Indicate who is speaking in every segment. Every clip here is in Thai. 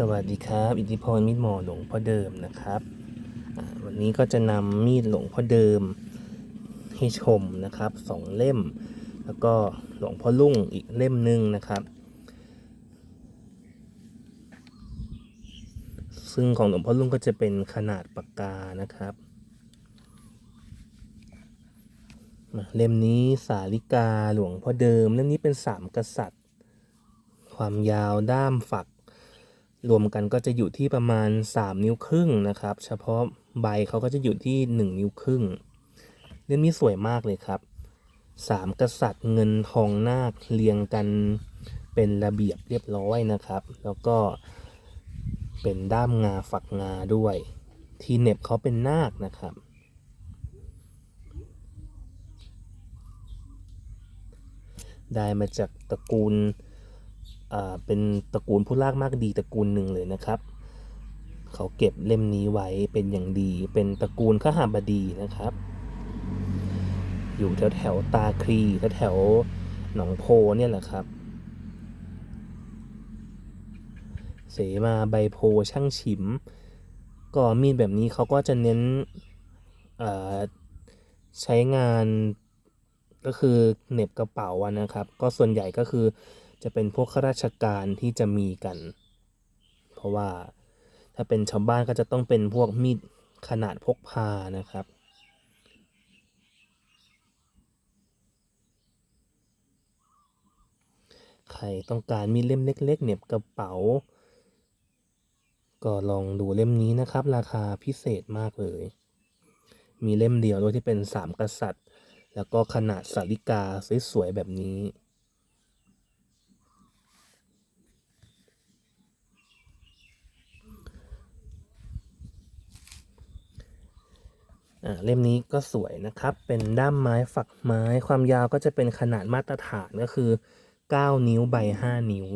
Speaker 1: สวัสดีครับ อิทธิพรมีดหมอหลวงพ่อเดิมนะครับ วันนี้ก็จะนำมีดหลวงพ่อเดิมให้ชมนะครับสองเล่ม แล้วก็หลวงพ่อลุ่งอีกเล่มหนึ่งนะครับ ซึ่งของหลวงพ่อลุ่งก็จะเป็นขนาดปากกานะครับเล่มนี้สาลิกาหลวงพ่อเดิม เล่มนี้เป็นสามกษัตริย์ ความยาวด้ามฝัก รวมกันก็จะอยู่ที่ประมาณ 3 นิ้วครึ่งนะครับ เฉพาะใบเขาก็จะอยู่ที่ 1 นิ้วครึ่งเล่มนี้สวยมากเลยครับสามกษัตริย์เงินทองนาคเรียงกันเป็นระเบียบเรียบร้อยนะครับ แล้วก็เป็นด้ามงาฝักงาด้วย ทีเน็บเขาเป็นนาคนะครับ ได้มาจากตระกูล เป็นตระกูลผู้ลากมากดีตระกูลหนึ่งเลยนะครับ เขาเก็บเล่มนี้ไว้เป็นอย่างดี เป็นตระกูลขหาบดีนะครับ อยู่แถวแถวตาคลีแถวแถวหนองโพเนี่ยแหละครับ เสมาใบโพช่างฉิม ก็มีดแบบนี้เขาก็จะเน้นใช้งานก็คือเน็บกระเป๋านะครับ ก็ส่วนใหญ่ก็คือ จะเป็นพวกข้าราชการที่จะมีกัน เพราะว่าถ้าเป็นชาวบ้านก็จะต้องเป็นพวกมีดขนาดพกพานะครับ ใครต้องการมีดเล่มเล็ก ๆเหน็บกระเป๋า ก็ลองดูเล่มนี้นะครับ ราคาพิเศษมากเลย มีเล่มเดียวด้วยที่เป็นสามกษัตริย์ แล้วก็ขนาดสาริกาสวยๆแบบนี้ เล่มนี้ก็สวยนะครับ เป็นด้ามไม้ฝักไม้ ความยาวก็จะเป็นขนาดมาตรฐานก็คือ 9 นิ้วใบ 5 นิ้ว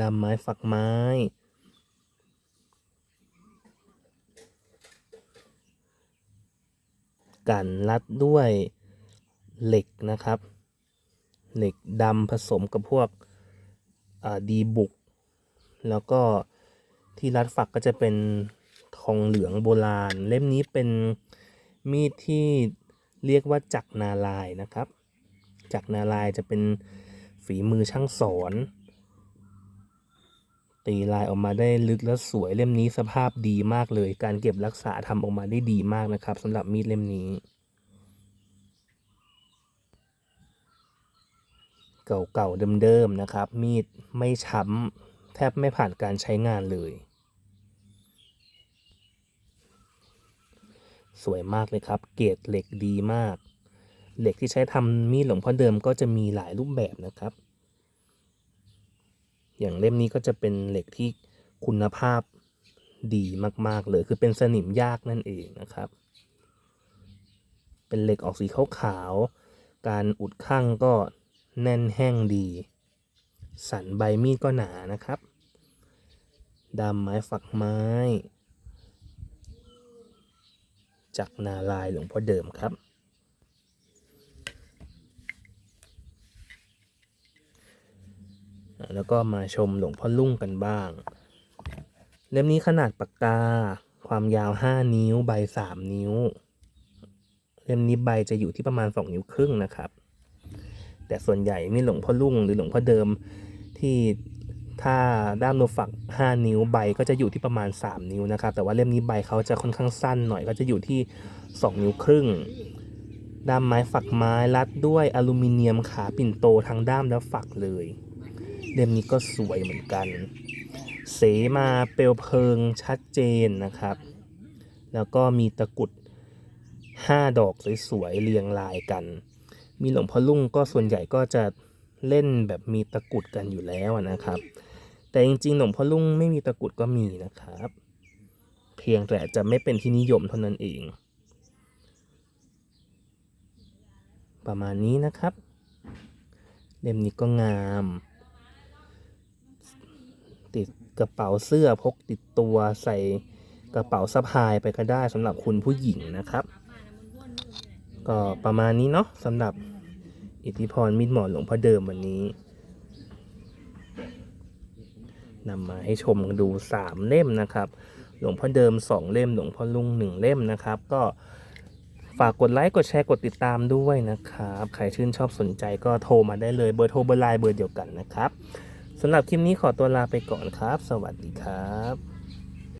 Speaker 1: ด้ามไม้ฝักไม้ กันรัดด้วยเหล็กนะครับ เหล็กดำผสมกับพวกดีบุก แล้วก็ที่รัดฝักก็จะเป็น องเหลืองโบราณ เล่มนี้เป็นมีดที่เรียกว่าจักรนาลายนะครับ จักรนาลายจะเป็นฝีมือช่างสอนตีลายออกมาได้ลึกและสวยเล่มนี้สภาพดีมากเลย การเก็บรักษาทำออกมาได้ดีมากนะครับสำหรับมีดเล่มนี้ เก่าๆเดิมๆนะครับ มีดไม่ช้ำแทบไม่ผ่านการใช้งานเลย สวยมากเลยครับ เกรดเหล็กดีมาก เหล็กที่ใช้ทำมีดหลวงพ่อเดิมก็จะมีหลายรูปแบบนะครับ อย่างเล่มนี้ก็จะเป็นเหล็กที่คุณภาพดีมากๆเลยคือเป็นสนิมยากนั่นเองนะครับ เป็นเหล็กออกสีขาวๆการอุดข้างก็แน่นแห้งดี สันใบมีดก็หนานะครับดำไม้ฝักไม้ จากนาลายหลวงพ่อเดิมครับ แล้วก็มาชมหลวงพ่อลุ่งกันบ้าง เล่มนี้ขนาดปากกา ความยาว 5 นิ้ว ใบ 3 นิ้ว เล่มนี้ใบจะอยู่ที่ประมาณ 2 นิ้วครึ่งนะครับ แต่ส่วนใหญ่มีหลวงพ่อลุ่งหรือหลวงพ่อเดิมที่ ถ้าด้ามโนฝัก 5 นิ้วใบก็จะอยู่ที่ประมาณ 3 นิ้วนะครับ แต่ว่าเล่มนี้ใบเขาจะค่อนข้างสั้นหน่อยก็จะอยู่ที่ 2 นิ้วครึ่ง ด้ามไม้ฝักไม้รัดด้วยอลูมิเนียมขาปิ่นโตทั้งด้ามและฝักเลย เล่มนี้ก็สวยเหมือนกัน เสมาเปลวเพลิงชัดเจนนะครับ แล้วก็มีตะกุด 5 ดอกสวยๆเรียงรายกัน มีหลวงพ่อลุ่งก็ส่วนใหญ่ก็จะเล่นแบบมีตะกุดกันอยู่แล้วนะครับ แต่จริงๆหลวงพ่อลุ่งไม่มีตะกรุดก็มีนะครับ เพียงแต่จะไม่เป็นที่นิยมเท่านั้นเอง ประมาณนี้นะครับ เล่มนี้ก็งาม ติดกระเป๋าเสื้อพกติดตัวใส่กระเป๋าสะพายไปก็ได้สำหรับคุณผู้หญิงนะครับ ก็ประมาณนี้เนาะสำหรับอิทธิพรมิดหมอหลวงพ่อเดิมวันนี้ นำมาให้ชมดูสามเล่มนะครับ หลวงพ่อเดิมสองเล่ม หลวงพ่อลุงหนึ่งเล่มนะครับ ก็ฝากกดไลค์ กดแชร์ กดติดตามด้วยนะครับ ใครชื่นชอบสนใจก็โทรมาได้เลย เบอร์โทรเบอร์ไลน์เบอร์เดียวกันนะครับสำหรับคลิปนี้ขอตัวลาไปก่อนครับ สวัสดีครับ